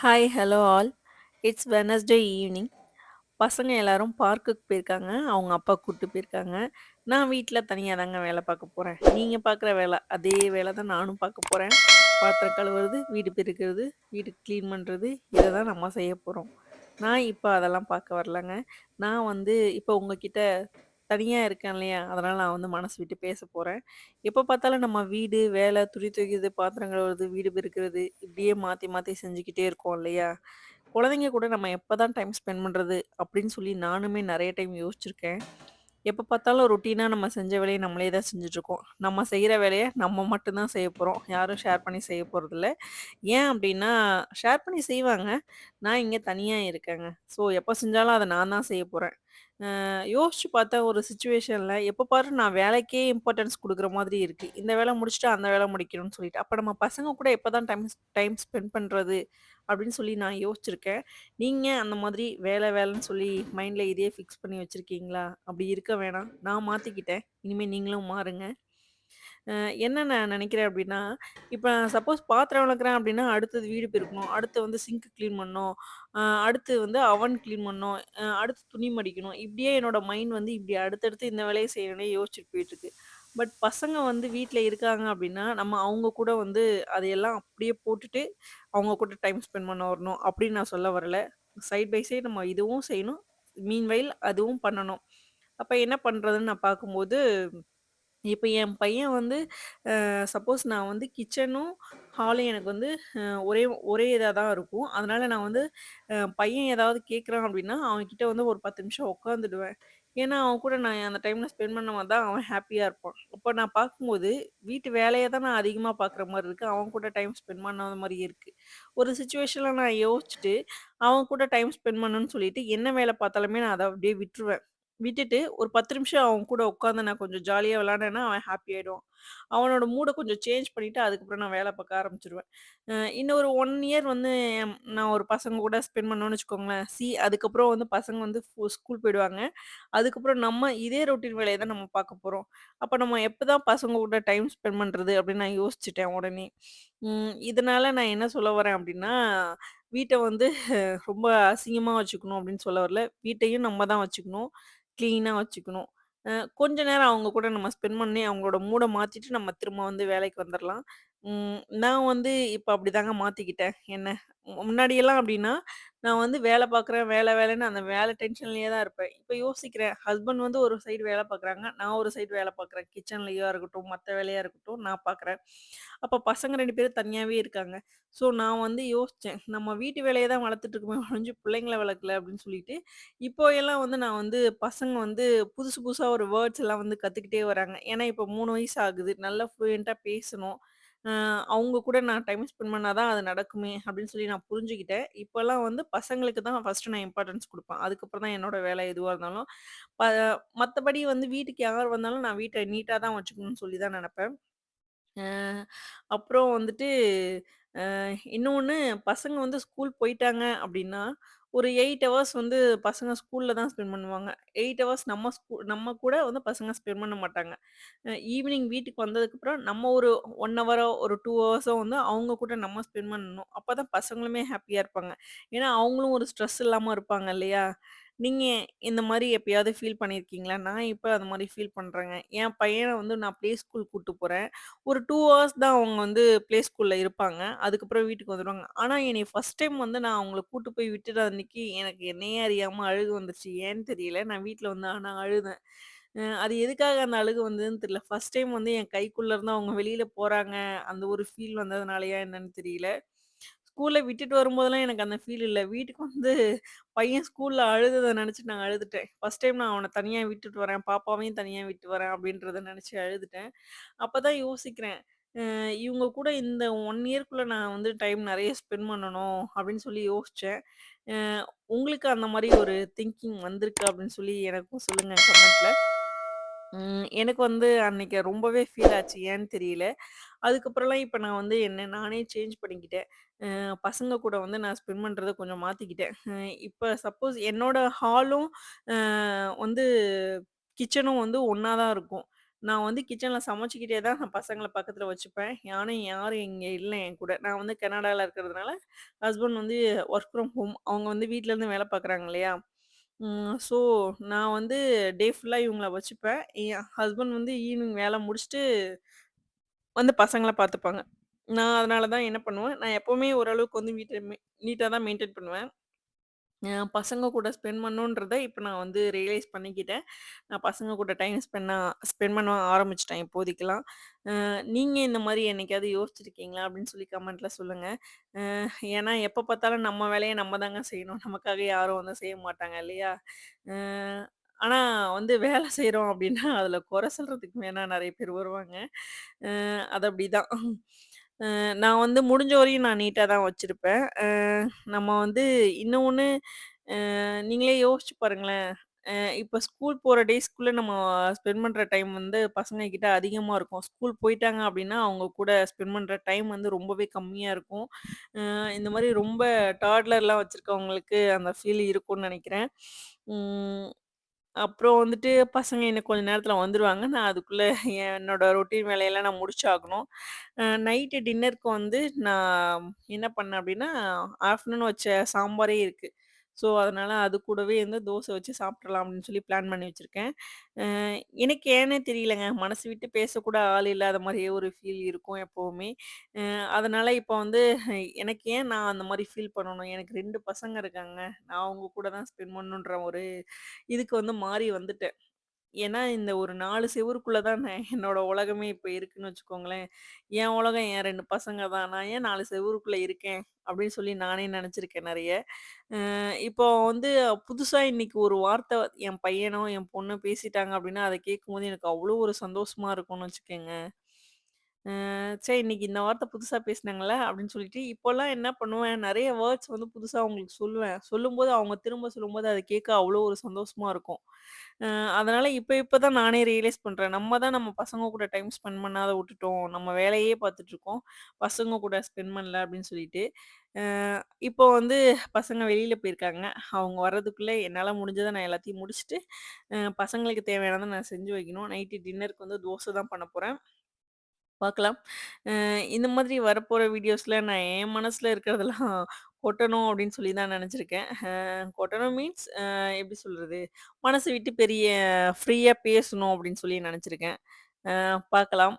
Hi, hello all. It's Wednesday evening பசங்க எல்லாரும் பார்க்குக்கு போயிருக்காங்க. அவங்க அப்பா கூட்டு போயிருக்காங்க. நான் வீட்டில் தனியாக தாங்க வேலை பார்க்க போகிறேன் நீங்கள் பார்க்குற வேலை அதே வேலை தான் நானும் பார்க்க போகிறேன் பாத்திரம் கழுவுறது, வீடு பெருக்கிறது வீடு க்ளீன் பண்ணுறது இதை தான் நம்ம செய்ய போகிறோம் நான் இப்போ அதெல்லாம் பார்க்க வரலங்க. நான் வந்து இப்போ உங்ககிட்ட தனியா இருக்கேன் இல்லையா? அதனால நான் வந்து மனசு விட்டு பேச போறேன். எப்ப பார்த்தாலும் நம்ம வீடு, வேலை துணி துவைக்கிறது, பாத்திரம் கழுவுறது, வீடு பெருக்குறது, இப்படியே மாத்தி மாத்தி செஞ்சுக்கிட்டே இருக்கோம் இல்லையா? குழந்தைங்க கூட நம்ம எப்பதான் டைம் ஸ்பெண்ட் பண்றது? அப்படின்னு சொல்லி நானுமே நிறைய டைம் யோசிச்சிருக்கேன். எப்ப பார்த்தாலும் ரொட்டீனா நம்ம செஞ்ச வேலையை நம்மளே தான் செஞ்சுட்டுருக்கோம். நம்ம செய்கிற வேலைய நம்ம மட்டும் தான் செய்ய போறோம். யாரும் ஷேர் பண்ணி செய்ய போறதில்ல. ஏன் அப்படின்னா, ஷேர் பண்ணி செய்வாங்க. நான் இங்க தனியா இருக்கேங்க. ஸோ எப்ப செஞ்சாலும் அத நான் தான் செய்ய போறேன். அ யோசிச்சு பார்த்தா ஒரு சிச்சுவேஷன்ல எப்ப பாரு நான் வேலைக்கே இம்பார்ட்டன்ஸ் குடுக்குற மாதிரி இருக்கு. இந்த வேல முடிச்சுட்டு அந்த வேல முடிக்கணும்னு சொல்லிட்டு. அப்ப நம்ம பசங்க கூட எப்பதான் டைம் டைம் ஸ்பெண்ட் பண்றது? அப்படின்னு சொல்லி நான் யோசிச்சிருக்கேன். நீங்க அந்த மாதிரி வேல வேலைன்னு சொல்லி மைண்ட்ல இதையே ஃபிக்ஸ் பண்ணி வச்சிருக்கீங்களா? அப்படி இருக்க வேணாம். நான் மாத்திக்கிட்டேன். இனிமே நீங்களும் மாறுங்க. அ என்ன நான் நெனைக்கிறேன் அப்டின்னா, இப்ப சப்போஸ் பாத்திரம் விளக்குறேன் அப்படின்னா, அடுத்தது வீடு பெருக்கணும். அடுத்து வந்து சிங்க் கிளீன் பண்ணணும். அ அடுத்து வந்து அவன் கிளீன் பண்ணணும். அ அடுத்து துணி மடிக்கணும். இப்படியே என்னோட மைண்ட் வந்து இப்படி அடுத்தடுத்து இந்த வேலைய செய்யணும்னே யோசிச்சுட்டு போயிட்டுருக்கு. பட் பசங்க வந்து வீட்ல இருக்காங்க அப்படின்னா நம்ம அவங்க கூட வந்து அதையெல்லாம் அப்படியே போட்டுட்டு, அவங்க கூட டைம் ஸ்பெண்ட் பண்ண வரணும் அப்படின்னு நான் சொல்ல வரல. சைட் பை சைட் நம்ம இதுவும் செய்யணும். மீன்வைல் அதுவும் பண்ணணும். அப்ப என்ன பண்றதுன்னு நான் பார்க்கும்போது இப்போ என் பையன் வந்து சப்போஸ் நான் வந்து கிச்சனும், ஹாலும் எனக்கு வந்து ஒரே ஒரே இதாக தான் இருக்கும். அதனால நான் வந்து பையன் ஏதாவது கேட்குறான் அப்படின்னா அவன்கிட்ட வந்து ஒரு 10 நிமிஷம் உட்காந்துடுவேன். ஏன்னா, அவன் கூட நான் அந்த டைமில் ஸ்பெண்ட் பண்ணா தான் அவன் ஹாப்பியாக இருப்பான். இப்போ நான் பார்க்கும்போது, வீட்டு வேலையை தான் நான் அதிகமாக பார்க்குற மாதிரி இருக்குது அவன் கூட டைம் ஸ்பெண்ட் பண்ணாத மாதிரி இருக்குது ஒரு சுச்சுவேஷனில் நான் யோசிச்சுட்டு, அவன் கூட டைம் ஸ்பெண்ட் பண்ணணும்னு சொல்லிட்டு, என்ன வேலை பார்த்தாலுமே நான் அதை அப்படியே விட்டுருவேன். விட்டுட்டு ஒரு 10 நிமிஷம் அவன் கூட உட்காந்து நான் கொஞ்சம் ஜாலியா விளாண்டேன்னா அவன் ஹாப்பி ஆயிடுவான். அவனோட மூடை கொஞ்சம் சேஞ்ச் பண்ணிவிட்டு அதுக்கப்புறம் நான் வேலை பார்க்க ஆரம்பிச்சிருவேன் இன்னும் ஒரு ஒன் இயர் வந்து நான் ஒரு பசங்க கூட ஸ்பெண்ட் பண்ணோன்னு வச்சுக்கோங்களேன். சி அதுக்கப்புறம் வந்து பசங்க வந்து ஸ்கூல் போயிடுவாங்க. அதுக்கப்புறம் நம்ம இதே ரொட்டீன் வேலையை தான் நம்ம பார்க்க போகிறோம் அப்போ நம்ம எப்போ தான் பசங்க கூட டைம் ஸ்பெண்ட் பண்ணுறது அப்படின்னு நான் யோசிச்சுட்டேன் உடனே. இதனால் இதனால நான் என்ன சொல்ல வரேன் அப்படின்னா, வீட்டை வந்து ரொம்ப அசிங்கமாக வச்சுக்கணும் அப்படின்னு சொல்ல வரல. வீட்டையும் நம்ம தான் வச்சுக்கணும். க்ளீனாக வச்சுக்கணும். அ கொஞ்ச நேரம் அவங்க கூட நம்ம ஸ்பெண்ட் பண்ணி அவங்களோட மூட மாத்திட்டு நம்ம திரும்ப வந்து வேலைக்கு வந்துரலாம். ம் நான் வந்து இப்ப அப்படிதாங்க மாத்திக்கிட்டேன். என்ன முன்னாடியெல்லாம் அப்படின்னா, நான் வந்து வேல பார்க்குறேன், வேல வேலைன்னு அந்த வேல டென்ஷன்லயே தான் இருப்பேன். இப்ப யோசிக்கிறேன். ஹஸ்பண்ட் வந்து ஒரு சைடு வேல பார்க்குறாங்க. நான் ஒரு சைடு வேல பார்க்குறேன். கிச்சன்லயா இருக்கட்டும், மத்த வேலையா இருக்கட்டும் நான் பார்க்குறேன். அப்ப பசங்க 2 பேரும் தனியாவே இருக்காங்க. ஸோ நான் வந்து யோசிச்சேன். நம்ம வீட்டு வேலைய தான் வளர்த்துட்டு இருக்கோமே ஒழிஞ்சு பிள்ளைங்கள வளர்க்கல அப்படின்னு சொல்லிட்டு, இப்போ எல்லாம் வந்து நான் வந்து பசங்க வந்து புதுசு புதுசா ஒரு வேர்ட்ஸ் எல்லாம் வந்து கத்துக்கிட்டே வராங்க. ஏன்னா இப்போ 3 வயசு ஆகுது. நல்லா ஃப்ளூயன்ட்டா பேசணும். அ அவங்க கூட நான் டைம் ஸ்பெண்ட் பண்ணா தான் அது நடக்குமே அப்படின்னு சொல்லி நான் புரிஞ்சுக்கிட்டேன். இப்போல்லாம் வந்து பசங்களுக்கு தான் ஃபர்ஸ்ட்டு நான் இம்பார்ட்டன்ஸ் குடுப்பேன். அதுக்கப்புறம் தான் என்னோட வேலை எதுவா இருந்தாலும். ப மத்தபடி வந்து வீட்டுக்கு யார் வந்தாலும் நான் வீட்ட நீட்டா தான் வச்சுக்கணும்னு சொல்லி தான் நெனப்பேன். அ அப்புறம் வந்துட்டு, அ இன்னொன்னு பசங்க வந்து ஸ்கூல் போயிட்டாங்க அப்படின்னா ஒரு 8 ஹவர்ஸ் வந்து பசங்க ஸ்கூல்ல தான் ஸ்பெண்ட் பண்ணுவாங்க. 8 ஹவர்ஸ் நம்ம ஸ்கூ நம்ம கூட வந்து பசங்க ஸ்பெண்ட் பண்ண மாட்டாங்க. அ ஈவினிங் வீட்டுக்கு வந்ததுக்கப்புறம் நம்ம ஒரு 1 ஹவரோ, ஒரு 2 ஹவர்ஸோ வந்து அவங்க கூட நம்ம ஸ்பெண்ட் பண்ணணும். அப்பதான் பசங்களுமே ஹேப்பியா இருப்பாங்க. ஏன்னா, அவங்களும் ஒரு ஸ்ட்ரெஸ் இல்லாம இருப்பாங்க இல்லையா? நீங்க இந்த மாரி எப்பயாவது ஃபீல் பண்ணியிருக்கீங்களா? நான் இப்ப அது மாரி ஃபீல் பண்றேங்க. என் பையன வந்து நான் ப்ளே ஸ்கூல் கூட்டு போறேன். ஒரு 2 ஹவர்ஸ் தான் அவங்க வந்து ப்ளே ஸ்கூல்ல இருப்பாங்க. அதுக்கப்புறம் வீட்டுக்கு வந்துருவாங்க. ஆனா, என்னைய ஃபர்ஸ்ட் டைம் வந்து நான் அவங்கள கூட்டு போய் விட்டுட்டு அன்னைக்கு எனக்கு என்னையே அறியாம அழுகு வந்துருச்சு. ஏன்னு தெரியல. நான் வீட்ல வந்து ஆனா அழுதேன். அ அது எதுக்காக அந்த அழுகு வந்ததுன்னு தெரியல. ஃபர்ஸ்ட் டைம் வந்து என் கைக்குள்ள இருந்து அவங்க வெளியில போறாங்க. அந்த ஒரு ஃபீல் வந்ததுனாலயா என்னன்னு தெரியல. ஸ்கூல்ல விட்டுட்டு வரும்போதெல்லாம் எனக்கு அந்த ஃபீல் இல்ல. வீட்டுக்கு வந்து பையன் ஸ்கூல்ல அழுதத நினைச்சு நான் அழுதுட்டேன். ஃபர்ஸ்ட் டைம் நான் அவன தனியா விட்டுட்டு வரேன். பாப்பாவையும் தனியா விட்டு வரேன் அப்படின்றத நினைச்சு அழுதுட்டேன். அப்பதான் யோசிக்கிறேன். அ இவங்க கூட இந்த 1 இயர்க்குள்ள நான் வந்து டைம் நெறைய ஸ்பெண்ட் பண்ணணும் அப்படின்னு சொல்லி யோசிச்சேன். அ உங்களுக்கு அந்த மாரி ஒரு திங்கிங் வந்திருக்கா அப்படின்னு சொல்லி எனக்கும் சொல்லுங்க கமெண்ட்ல. ம். எனக்கு வந்து அன்னைக்கு ரொம்பவே ஃபீல் ஆச்சு. ஏன்னு தெரியல. அதுக்கப்புறம்லாம் இப்ப நான் வந்து என்ன நானே சேஞ்ச் பண்ணிக்கிட்டேன். அ பசங்க கூட வந்து நான் ஸ்பெண்ட் பண்றத கொஞ்சம் மாத்திக்கிட்டேன். அ இப்ப சப்போஸ் என்னோட ஹாலும் அ வந்து கிச்சனும் வந்து ஒண்ணா தான் இருக்கும். நான் வந்து கிச்சன்ல சமைச்சுக்கிட்டே தான் நான் பசங்கள பக்கத்துல வச்சுப்பேன். ஆனா யாரும் இங்க இல்ல என் கூட. நான் வந்து கனடால இருக்கிறதுனால, ஹஸ்பண்ட் வந்து ஒர்க் ஃப்ரம் ஹோம். அவங்க வந்து வீட்டிலேருந்து வேலை பார்க்குறாங்க இல்லையா? ம். ஸோ நான் வந்து டே ஃபுல்லா இவங்கள வச்சுப்பேன். என் ஹஸ்பண்ட் வந்து ஈவினிங் வேல முடிச்சுட்டு வந்து பசங்கள பார்த்துப்பாங்க. நான் அதனால தான் என்ன பண்ணுவேன், நான் எப்பவுமே ஓரளவுக்கு வந்து வீட்ட மெ நீட்டா தான் மெயின்டெயின் பண்ணுவேன். அ பசங்க கூட ஸ்பெண்ட் பண்ணணுன்றத இப்ப நான் வந்து ரியலைஸ் பண்ணிக்கிட்டேன். நான் பசங்க கூட டைம் ஸ்பெண்ட் ஸ்பெண்ட் பண்ண ஆரம்பிச்சுட்டேன் இப்போதைக்கெல்லாம். அ நீங்க இந்த மாரி என்னைக்காவது யோசிச்சிருக்கீங்களா? அப்படின்னு சொல்லி கமெண்ட்ல சொல்லுங்க. அ ஏன்னா எப்ப பார்த்தாலும் நம்ம வேலைய நம்ம தாங்க செய்யணும். நமக்காக யாரும் வந்து செய்ய மாட்டாங்க இல்லையா? அ ஆனா வந்து வேலை செய்றோம் அப்படின்னா, அதுல குறை சொல்றதுக்கு வேணா நெறைய பேர் வருவாங்க. அ அது அப்படிதான். அ நான் வந்து முடிஞ்ச வரையும் நான் நீட்டா தான் வச்சிருப்பேன். அ நம்ம வந்து இன்னொன்னு அ நீங்களே யோசிச்சு பாருங்களேன். அ இப்ப ஸ்கூல் போற டேஸ்க்குள்ள நம்ம ஸ்பெண்ட் பண்ற டைம் வந்து பசங்க கிட்ட அதிகமா இருக்கும். ஸ்கூல் போயிட்டாங்க அப்படின்னா, அவங்க கூட ஸ்பெண்ட் பண்ற டைம் வந்து ரொம்பவே கம்மியா இருக்கும். அ இந்த மாரி ரொம்ப டாட்லர்லாம் வச்சிருக்கவங்களுக்கு அந்த ஃபீல் இருக்கும்னு நெனைக்கிறேன். ம். அப்புறம் வந்துட்டு பசங்க இன்னும் கொஞ்ச நேரத்தில் வந்துருவாங்க. நான் அதுக்குள்ள என்னோட ரொட்டீன் வேலையெல்லாம் நான் முடிச்சாகணும். அ நைட்டு டின்னருக்கு வந்து நான் என்ன பண்ணேன் அப்டின்னா, ஆஃப்டர்நூன் வச்ச சாம்பாரே இருக்கு. ஸோ, அதனால அது கூடவே வந்து தோசை வச்சு சாப்பிட்றலாம் அப்படின்னு சொல்லி பிளான் பண்ணி வச்சிருக்கேன். அ எனக்கு ஏன்னே தெரியலங்க. மனசு விட்டு பேசக்கூட ஆள் இல்லாத மாதிரியே ஒரு ஃபீல் இருக்கும் எப்பவுமே. அ அதனால வந்து எனக்கு ஏன் நான் அந்த மாரி ஃபீல் பண்ணணும்? எனக்கு 2 பசங்க இருக்காங்க. நான் அவங்க கூட தான் ஸ்பெண்ட் பண்ணணுன்ற ஒரு இதுக்கு வந்து மாறி வந்துட்டேன். ஏன்னா, இந்த ஒரு 4 செவுருக்குள்ள தான் நான் என்னோட உலகமே இப்ப இருக்குன்னு வச்சுக்கோங்களேன். என் உலகம் என் 2 பசங்க தான். நான் ஏன் 4 செவுருக்குள்ள இருக்கேன்? அப்படின்னு சொல்லி நானே நெனச்சிருக்கேன் நெறைய. அ இப்போ வந்து புதுசா இன்னைக்கு ஒரு வார்த்தை என் பையனோ, என் பொண்ணோ பேசிட்டாங்க அப்படின்னா, அத கேட்கும்போது எனக்கு அவ்வளோ ஒரு சந்தோஷமா இருக்கும்னு வச்சுக்கங்க. அ ச்சே இன்னைக்கு இந்த வார்த்தை புதுசா பேசினாங்கல்ல அப்படின்னு சொல்லிட்டு, இப்போலாம் என்ன பண்ணுவேன், நெறைய வேர்ட்ஸ் வந்து புதுசா அவங்களுக்கு சொல்லுவேன். சொல்லும்போது அவங்க திரும்ப சொல்லும்போது அத கேட்க அவ்வளோ ஒரு சந்தோஷமா இருக்கும். அ அதனால இப்ப இப்ப தான் நானே ரியலைஸ் பண்றேன். நம்ம தான் நம்ம பசங்க கூட டைம் ஸ்பெண்ட் பண்ணாத விட்டுட்டோம். நம்ம வேலையே பார்த்துட்டுருக்கோம். பசங்க கூட ஸ்பெண்ட் பண்ணல அப்படின்னு சொல்லிட்டு. அ இப்போ வந்து பசங்க வெளியில போயிருக்காங்க. அவங்க வர்றதுக்குள்ள என்னால முடிஞ்சத நான் எல்லாத்தையும் முடிச்சுட்டு, அ பசங்களுக்கு தேவையானத நான் செஞ்சு வைக்கணும். நைட்டு டின்னருக்கு வந்து தோசை தான் பண்ண போறேன். பார்க்கலாம். அ இந்த மாதிரி வரப்போற வீடியோஸ்ல நான் என் மனசுல இருக்கிறதெல்லாம் கொட்டணும் அப்படின்னு சொல்லி தான் நினச்சிருக்கேன் அ கொட்டணும் மீன்ஸ் அ எப்படி சொல்றது? மனசை விட்டு பெரிய ஃப்ரீயா பேசணும் அப்படின்னு சொல்லி நினச்சிருக்கேன் அ பார்க்கலாம்.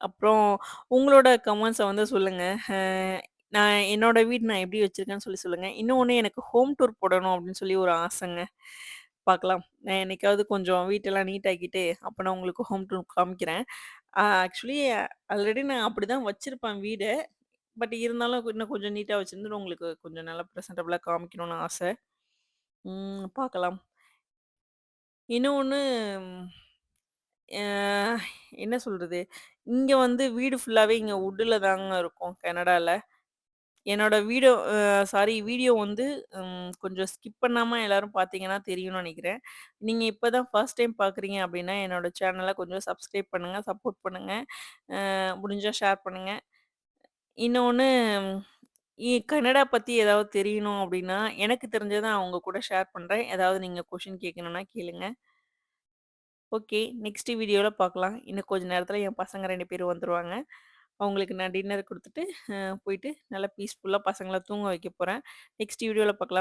அப்புறம் உங்களோட கமெண்ட்ஸ வந்து சொல்லுங்க. அ நான் என்னோட வீடு நான் எப்படி வச்சிருக்கேன்னு சொல்லி சொல்லுங்க. இன்னொன்னு எனக்கு ஹோம் டூர் போடணும் அப்படின்னு சொல்லி ஒரு ஆசைங்க. பார்க்கலாம். நான் என்னைக்காவது கொஞ்சம் வீட்டெல்லாம் நீட் ஆக்கிட்டு, அப்ப நான் உங்களுக்கு ஹோம் டூர் காமிக்கிறேன். ஆக்சுவலி ஆல்ரெடி நான் அப்படிதான் வச்சிருப்பேன் வீடு. பட் இருந்தாலும் இன்னும் கொஞ்சம் நீட்டா வச்சிருந்து உங்களுக்கு கொஞ்சம் நல்லா பிரசன்டபிளா காமிக்கணும்னு ஆசை. ம் பார்க்கலாம். இன்னொன்னு அ என்ன சொல்றது? இங்க வந்து வீடு ஃபுல்லாவே இங்க வுட்ல தாங்க இருக்கும் கனடால. என்னோட வீடியோ அ சாரி வீடியோ வந்து ம் கொஞ்சம் ஸ்கிப் பண்ணாம எல்லாரும் பார்த்தீங்கன்னா தெரியும்னு நெனைக்கிறேன். நீங்க இப்ப தான் ஃபர்ஸ்ட் டைம் பார்க்குறீங்க அப்படின்னா என்னோட சேனல கொஞ்சம் சப்ஸ்கிரைப் பண்ணுங்க, சப்போர்ட் பண்ணுங்க. அ முடிஞ்சா ஷேர் பண்ணுங்க. இன்னொன்னு இ கனடா பத்தி ஏதாவது தெரியணும் அப்படின்னா எனக்கு தெரிஞ்சத நான் உங்க கூட ஷேர் பண்றேன். ஏதாவது நீங்க கொஸ்டின் கேட்கணும்னா கேளுங்க. ஓகே. நெக்ஸ்ட் வீடியோல பார்க்கலாம். இன்னும் கொஞ்ச நேரத்தில் என் பசங்க 2 பேரும் வந்துருவாங்க. அவங்களுக்கு நான் டின்னர் கொடுத்துட்டு போயிட்டு நல்லா பீஸ்ஃபுல்லாக பசங்களை தூங்க வைக்க போகிறேன் நெக்ஸ்ட் வீடியோவில் பார்க்கலாம்.